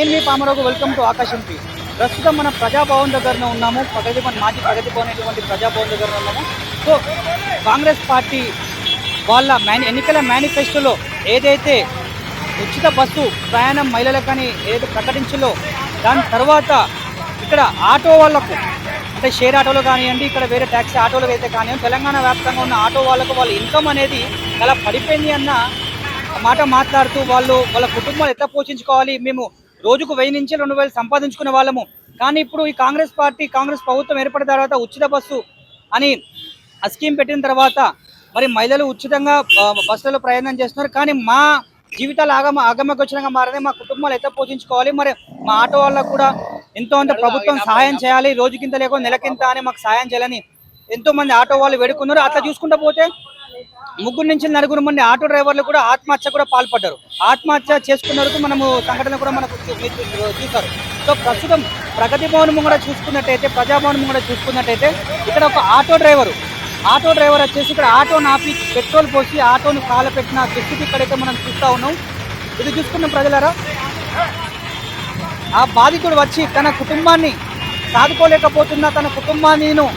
నేను మీ Pamarao welcome to ఆకాశం టీ ప్రస్తుతం మన ప్రజాభవన్ దగ్గరనే ఉన్నాము. ప్రగతి భవన్ మాజీ ప్రగతి భవన్ ప్రజాభవన్ దగ్గర ఉన్నాము. సో కాంగ్రెస్ పార్టీ వాళ్ళ మేని ఎన్నికల మేనిఫెస్టోలో ఏదైతే ఉచిత బస్సు ప్రయాణం మహిళలకని ఏదైతే ప్రకటించిందో దాని తర్వాత ఇక్కడ ఆటో వాళ్ళకు అంటే షేర్ ఆటోలు కానివ్వండి ఇక్కడ వేరే ట్యాక్సీ ఆటోలు అయితే కానివ్వండి తెలంగాణ వ్యాప్తంగా ఉన్న ఆటో వాళ్ళకు వాళ్ళ ఇన్కమ్ అనేది చాలా పడిపోయింది అన్న మాట మాట్లాడుతూ వాళ్ళు వాళ్ళ కుటుంబాలు ఎట్లా పోషించుకోవాలి మేము రోజుకు వెయ్యి నుంచి రెండు వేలు సంపాదించుకునే వాళ్ళము. కానీ ఇప్పుడు ఈ కాంగ్రెస్ పార్టీ కాంగ్రెస్ ప్రభుత్వం ఏర్పడిన తర్వాత ఉచిత బస్సు అని ఆ స్కీమ్ పెట్టిన తర్వాత మరి మహిళలు ఉచితంగా బస్సులలో ప్రయాణం చేస్తున్నారు. కానీ మా జీవితాలు ఆగమ ఆగమగోచరంగా మారదే మా కుటుంబాలు ఎట్లా పోషించుకోవాలి? మరి మా ఆటో వాళ్ళకు కూడా ఎంతో అంత ప్రభుత్వం సహాయం చేయాలి. రోజుకింత లేక నెలకింత అని మాకు సహాయం చేయాలని ఎంతో మంది ఆటో వాళ్ళు వేడుకున్నారు. అట్లా చూసుకుంటూ పోతే ముగ్గురు నుంచి నలుగురు మంది ఆటో డ్రైవర్లు కూడా ఆత్మహత్య కూడా పాల్పడ్డారు. ఆత్మహత్య చేసుకున్నందుకు మనము సంఘటన కూడా మనకు చూ- చూసారు సో ప్రస్తుతం ప్రగతి భవనం కూడా చూసుకున్నట్టయితే ప్రజాభవనం కూడా చూసుకున్నట్టయితే ఇక్కడ ఒక ఆటో డ్రైవరు. ఆటో డ్రైవర్ వచ్చేసి ఇక్కడ ఆటోను ఆపి పెట్రోల్ పోసి ఆటోను కాలపెట్టిన దుస్థితి ఇక్కడైతే మనం చూస్తా ఉన్నాం. ఇది చూసుకున్న ప్రజలరా? ఆ బాధితుడు వచ్చి తన కుటుంబాన్ని సాదుకోలేకపోతున్నా తన కుటుంబాన్ని నేను,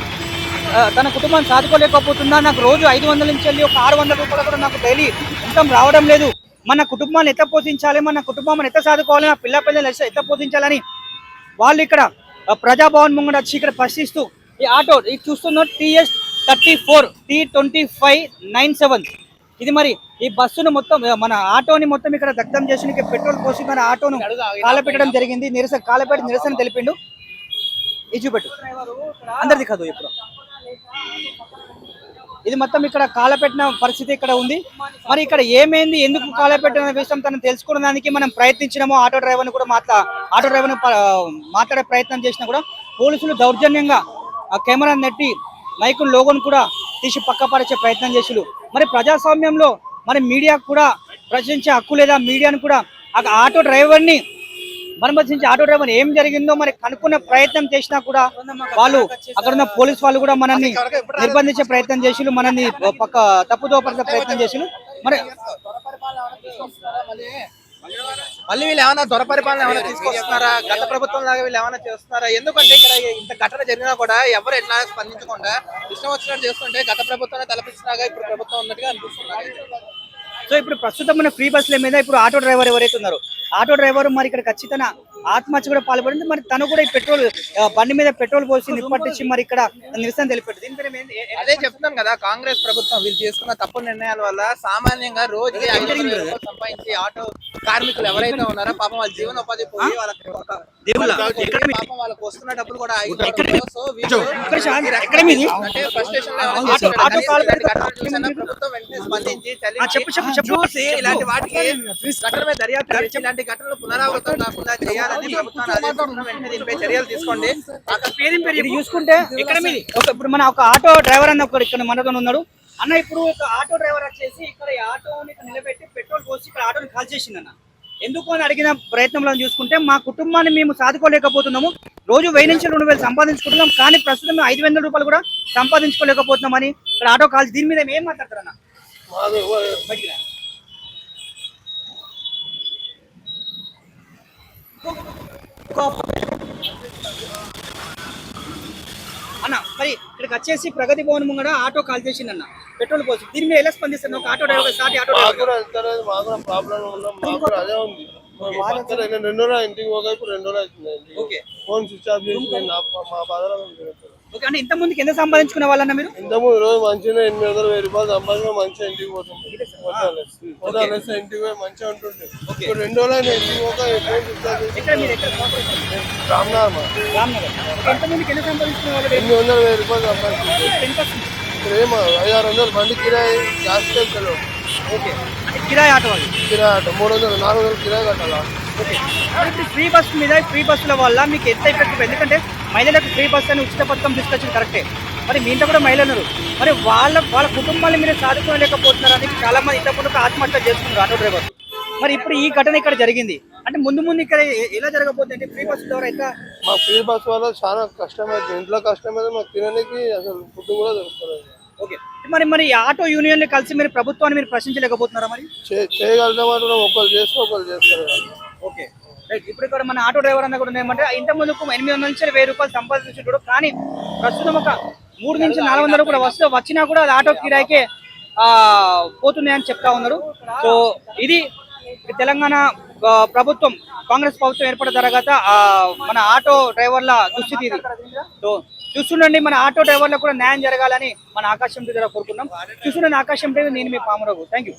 తన కుటుంబాన్ని సాదుకోలేకపోతున్నా నాకు రోజు ఐదు వందల నుంచి వెళ్ళి ఒక ఆరు వందల రూపాయలు కూడా నాకు డైలీ ఇన్కమ్ రావడం లేదు. మన కుటుంబాన్ని ఎట్లా పోషించాలి? మన కుటుంబాన్ని ఎట్లా సాదుకోవాలి? నా పిల్ల పిల్లలు ఎట్లా పోషించాలని వాళ్ళు ఇక్కడ ప్రజాభవన్ ముంగడ వచ్చి ఇక్కడ ప్రశ్నిస్తూ ఈ ఆటో ఇది చూస్తున్న TS thirty four T twenty five nine seven ఇది మరి ఈ బస్సును మొత్తం మన ఆటోని మొత్తం ఇక్కడ దగ్ధం చేసి పెట్రోల్ పోసి మన ఆటోను కాలపెట్టడం జరిగింది. నిరసన కాలపెట్టి నిరసన తెలిపిండు. ఇది చూపెట్టు. అందరిది కాదు ఇప్పుడు. ఇది మొత్తం ఇక్కడ కాలపెట్టిన పరిస్థితి ఇక్కడ ఉంది. మరి ఇక్కడ ఏమైంది? ఎందుకు కాలపెట్టిన విషయం తను తెలుసుకోవడానికి మనం ప్రయత్నించినామో ఆటో డ్రైవర్ని కూడా మాట్లా ఆటో డ్రైవర్ని మాట్లాడే ప్రయత్నం చేసినా కూడా పోలీసులు దౌర్జన్యంగా ఆ కెమెరా నెట్టి మైకును లోగోను కూడా తీసి పక్కపరిచే ప్రయత్నం చేసిరు మరి ప్రజాస్వామ్యంలో మరి మీడియా కూడా ప్రశ్నించే హక్కు లేదా? మీడియాను కూడా ఆ ఆటో డ్రైవర్ని మర్మర్శించి ఆటో డ్రైవర్ ఏం జరిగిందో మరి కనుక్కునే ప్రయత్నం చేసినా కూడా వాళ్ళు అక్కడ ఉన్న పోలీస్ వాళ్ళు కూడా మనల్ని నిర్బంధించే ప్రయత్నం చేసిరు మనల్ని పక్క తప్పుదో పట్ల ప్రయత్నం చేసిరు మరి మళ్ళీ వీళ్ళు ఏమైనా దొర పరిపాలన ఏమైనా తీసుకొస్తున్నారా? గత ప్రభుత్వం లాగా వీళ్ళు ఏమైనా చేస్తున్నారా? ఎందుకంటే ఇక్కడ ఇంత ఘటన జరిగినా కూడా ఎవరు ఎట్లా స్పందించకుండా ఇష్టం వచ్చినట్టు చేస్తుంటే గత ప్రభుత్వాన్ని తలపిస్తున్నాగా ఇప్పుడు ప్రభుత్వం ఉన్నట్టుగా అనిపిస్తున్నారు సో ఇప్పుడు ప్రస్తుతం మన ఫ్రీ బస్సుల మీద ఇప్పుడు ఆటో డ్రైవర్ ఎవరైతే ఉన్నారో ఆటో డ్రైవర్ మరి ఇక్కడ ఖచ్చితంగా ఆత్మహత్య కూడా పాల్పడింది. మరి తను కూడా ఈ పెట్రోల్ బండి మీద పెట్రోల్ పోసి నిప్పట్టించి మరి ఇక్కడ నిరసన తెలిపాడు దీని పేరు ఏంది? ఏ- ఏ- అదే చెప్తున్నాను కదా కాంగ్రెస్ ప్రభుత్వం వీళ్ళు చేసుకున్న తప్పు నిర్ణయాల వల్ల సామాన్యంగా రోజు సంపాదించి ఆటో కార్మికులు ఎవరైతే ఉన్నారో పాపం వాళ్ళ జీవనోపాధి పోయి వాళ్ళకి పాపం వాళ్ళకి వస్తున్న డబ్బులు కూడా. సో ఇలాంటి ప్రభుత్వం వాటికి ఘటనలు పునరావృతం కాకుండా చేయాలని చూసుకుంటే ఇక్కడ మీది ఒక ఇప్పుడు మన ఒక ఆటో డ్రైవర్ అన్న ఒకడు ఇక్కడ మనతో ఉన్నాడు. అన్న ఇప్పుడు ఒక ఆటో డ్రైవర్ వచ్చేసి ఇక్కడ ఈ ఆటోని నిలబెట్టి పెట్రోల్ పోసి ఇక్కడ ఆటోని కాల్ చేసింది అన్న ఎందుకు అని అడిగిన ప్రయత్నంలో చూసుకుంటే మా కుటుంబాన్ని మేము సాదుకోలేకపోతున్నాము. రోజు వెయ్యి నుంచి రెండు వేలు సంపాదించుకుంటున్నాం. కానీ ప్రస్తుతం మేము ఐదు వందల రూపాయలు కూడా సంపాదించుకోలేకపోతున్నామని ఇక్కడ ఆటో కాల్ దీని మీద ఏం మాట్లాడతారు అన్న మరి ఇక్కడికి వచ్చేసి ప్రగతి భవన్ ముంగడ ఆటో కాల్ చేసింది అన్న పెట్రోల్ పోసి దీని మీద ఎలా స్పందిస్తారు ఒక ఆటో డ్రైవర్ సాటి ఆటో డ్రైవర్. రెండు రోజులు ఇంటికి పోగా ఇప్పుడు రెండు రోజులు. ఓకే. ఫోన్ స్విచ్ ఆఫ్ చేసి మా బాధలో. ఓకే అంటే ఇంత ముందుకి ఎంత సంపాదించుకునే వాళ్ళన్న మీరు? ఇంతకుముందు రోజు మంచిగా ఎనిమిది వందలు వెయ్యి రూపాయలు సంపాదించిన మంచిగా ఇంటికి పోతుంది ఇంటికి పోయి మంచిగా ఇప్పుడు రెండు రోజులు ఇంటికి పోక రామ్నగర్. ఎనిమిది వందలు వెయ్యి రూపాయలు సంపాదించింది? ఇప్పుడు ఏమో ఐదు ఆరు వందలు బండి కిరాయి గ్యాస్ ఓకే. కిరాయి ఆటో వాళ్ళు? కిరాయి అట మూడు వందలు నాలుగు వందలు కిరాయి కట్టాలా? ఓకే. ఇప్పుడు ఫ్రీ బస్ మీద ఫ్రీ బస్సుల వల్ల మీకు ఎంత ఎఫెక్ట్ ఎందుకంటే మహిళలకు ఫ్రీ బస్ అని ఉచిత పథకం తీసుకొచ్చింది కరెక్టే మరి మీ ఇంట్లో కూడా మహిళలు ఉన్నారు. మరి వాళ్ళ వాళ్ళ కుటుంబాన్ని మీరు సాధుకోలేకపోతున్నారు అని చాలా మంది ఇంతకుముందు ఆత్మహత్య చేసుకున్నారు ఆటో డ్రైవర్ మరి ఇప్పుడు ఈ ఘటన ఇక్కడ జరిగింది. అంటే ముందు ముందు ఇక్కడ ఎలా జరగబోతుంది అంటే ఫ్రీ బస్ ద్వారా అయితే మా ఫ్రీ బస్ వల్ల చాలా కష్టమైంది. ఇంట్లో కష్టమైంది మాకు తినడానికి అసలు ఫుడ్ కూడా దొరుకుతుంది ఓకే. మరి మరి ఆటో యూనియన్ కలిసి మీరు ప్రభుత్వాన్ని మీరు ప్రశ్నించలేకపోతున్నారా మరి? చే- చేయగలుగుతామంటే ఒకరు చేస్తే ఒకరు చేస్తారు. ఓకే. రైట్. ఇప్పుడు ఇక్కడ మన ఆటో డ్రైవర్ అన్న కూడా ఏమంటే ఇంత ముందుకు ఎనిమిది వందల నుంచి వెయ్యి రూపాయలు సంపాదించుడు కానీ ప్రస్తుతం ఒక మూడు నుంచి నాలుగు వందలు కూడా వస్తే వచ్చినా కూడా అది ఆటో కిరాయికే పోతున్నాయి పోతున్నాయని చెప్తా ఉన్నారు. సో ఇది తెలంగాణ ప్రభుత్వం కాంగ్రెస్ ప్రభుత్వం ఏర్పడిన తర్వాత మన ఆటో డ్రైవర్ల దుస్థితి ఇది. సో చూస్తుండండి మన ఆటో డ్రైవర్లకు కూడా న్యాయం జరగాలని మన ఆకాశం టీవీ కోరుకున్నాం చూస్తుండండి ఆకాశం టీవీ నేను మీ పామరావు. Thank you